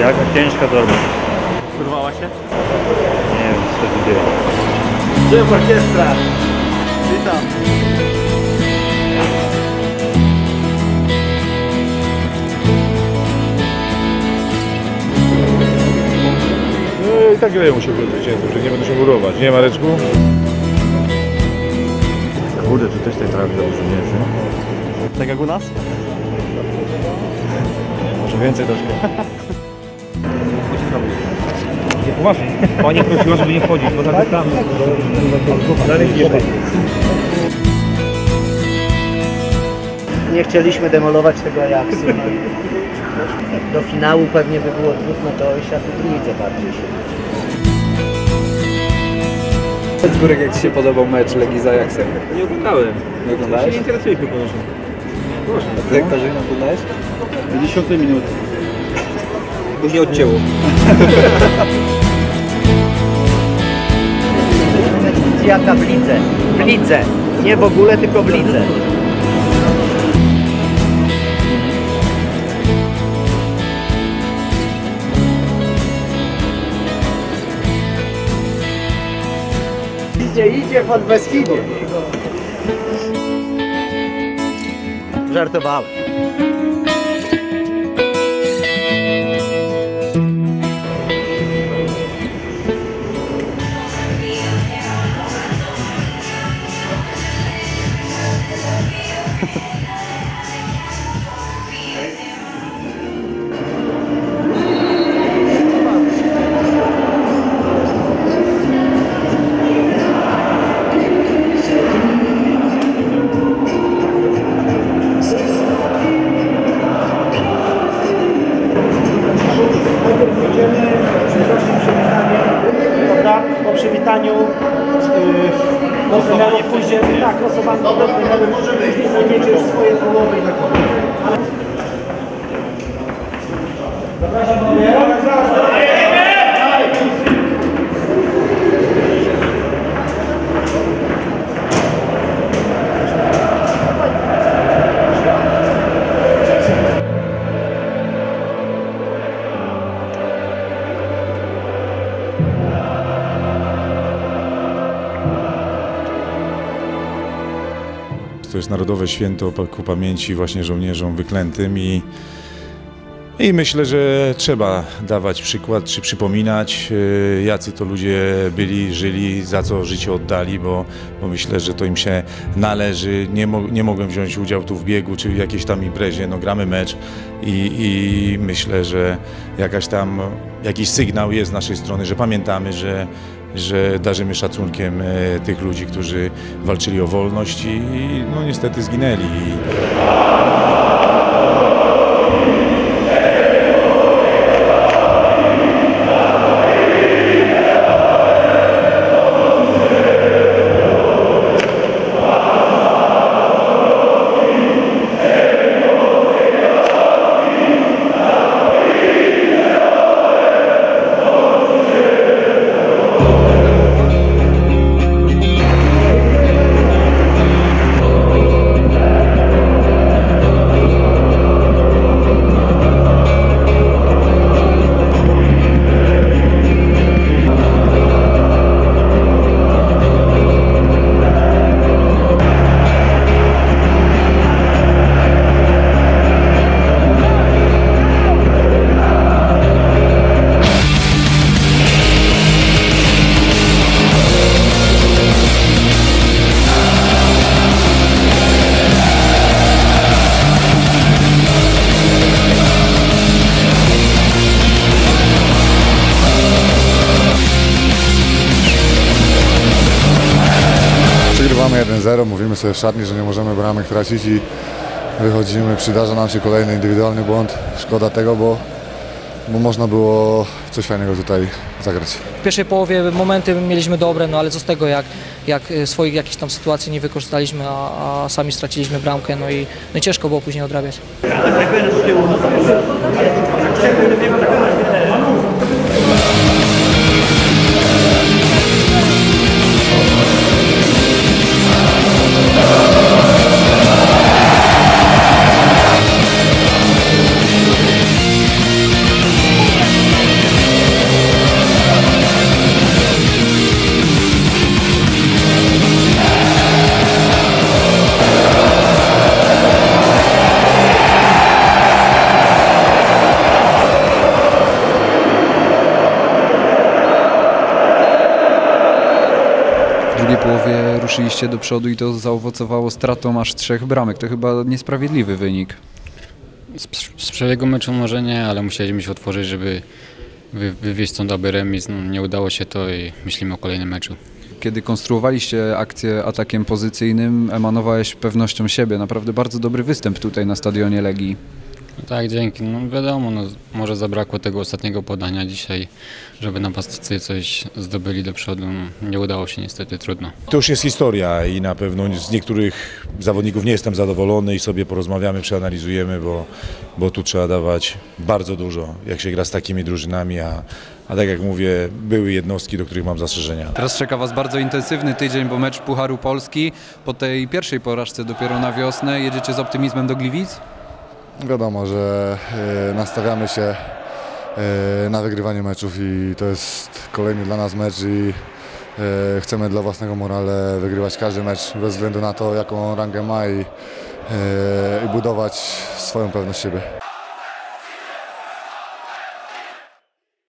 Jaka ciężka torba. Urwała się? Nie wiem, co się dzieje. Szef orkiestra! Witam! No i tak grają się w zwycięzców, że nie będą się murować. Nie, Mareczku? Kurde, tu też tej trawy za dużo nie jest, nie? Tak jak u nas? Może więcej troszkę. Poważnie. Pani prosiła, żeby nie wchodzić, bo tak tam. Dalej nie Nie chcieliśmy demolować tego Ajaxu. No. Jak do finału pewnie by było trudno, to siadł w lidze bardziej się. Turek, jak Ci się podobał mecz Legii z Ajaxem? Nie oglądałem. Nie oglądałeś? Nie interesuje się ponoszę. A Ty, Katarzyna, oglądałeś? Do 10 minuty. Później odcięło. Lidze? W lidze. Nie w ogóle, tylko w lidze. Idzie, idzie pod Beskidzie. Żartowałem. Przywitaniu yy, rozmawiamy później, tak, losowanie. Do trenerów, później zajmiecie już swoje połowy. i tak dalej. To jest Narodowe Święto ku pamięci właśnie żołnierzom wyklętym i, i myślę, że trzeba dawać przykład, czy przypominać, yy, jacy to ludzie byli, żyli, za co życie oddali, bo, bo myślę, że to im się należy. Nie, mo nie mogłem wziąć udziału tu w biegu, czy w jakiejś tam imprezie, no gramy mecz i, i myślę, że jakaś tam, jakiś sygnał jest z naszej strony, że pamiętamy, że że darzymy szacunkiem e, tych ludzi, którzy walczyli o wolność i no niestety zginęli. 1-0, mówimy sobie w szatni, że nie możemy bramek tracić i wychodzimy, przydarza nam się kolejny indywidualny błąd. Szkoda tego, bo, bo można było coś fajnego tutaj zagrać. W pierwszej połowie momenty mieliśmy dobre, no ale co z tego, jak, jak e, swoich jakichś tam sytuacji nie wykorzystaliśmy, a, a sami straciliśmy bramkę, no i, no i ciężko było później odrabiać. Połowie ruszyliście do przodu i to zaowocowało stratą aż trzech bramek. To chyba niesprawiedliwy wynik. Z, z przebiegu meczu może nie, ale musieliśmy się otworzyć, żeby wy, wywieźć stąd dobry remis. No, nie udało się to i myślimy o kolejnym meczu. Kiedy konstruowaliście akcję atakiem pozycyjnym, emanowałeś pewnością siebie. Naprawdę bardzo dobry występ tutaj na stadionie Legii. No tak, dzięki. No wiadomo, no, może zabrakło tego ostatniego podania dzisiaj, żeby napastnicy coś zdobyli do przodu. No, nie udało się niestety, trudno. To już jest historia i na pewno z niektórych zawodników nie jestem zadowolony i sobie porozmawiamy, przeanalizujemy, bo, bo tu trzeba dawać bardzo dużo, jak się gra z takimi drużynami, a, a tak jak mówię, były jednostki, do których mam zastrzeżenia. Teraz czeka Was bardzo intensywny tydzień, bo mecz Pucharu Polski. Po tej pierwszej porażce dopiero na wiosnę jedziecie z optymizmem do Gliwic? Wiadomo, że e, nastawiamy się e, na wygrywanie meczów i to jest kolejny dla nas mecz i e, chcemy dla własnego morale wygrywać każdy mecz bez względu na to, jaką rangę ma i, i budować swoją pewność siebie.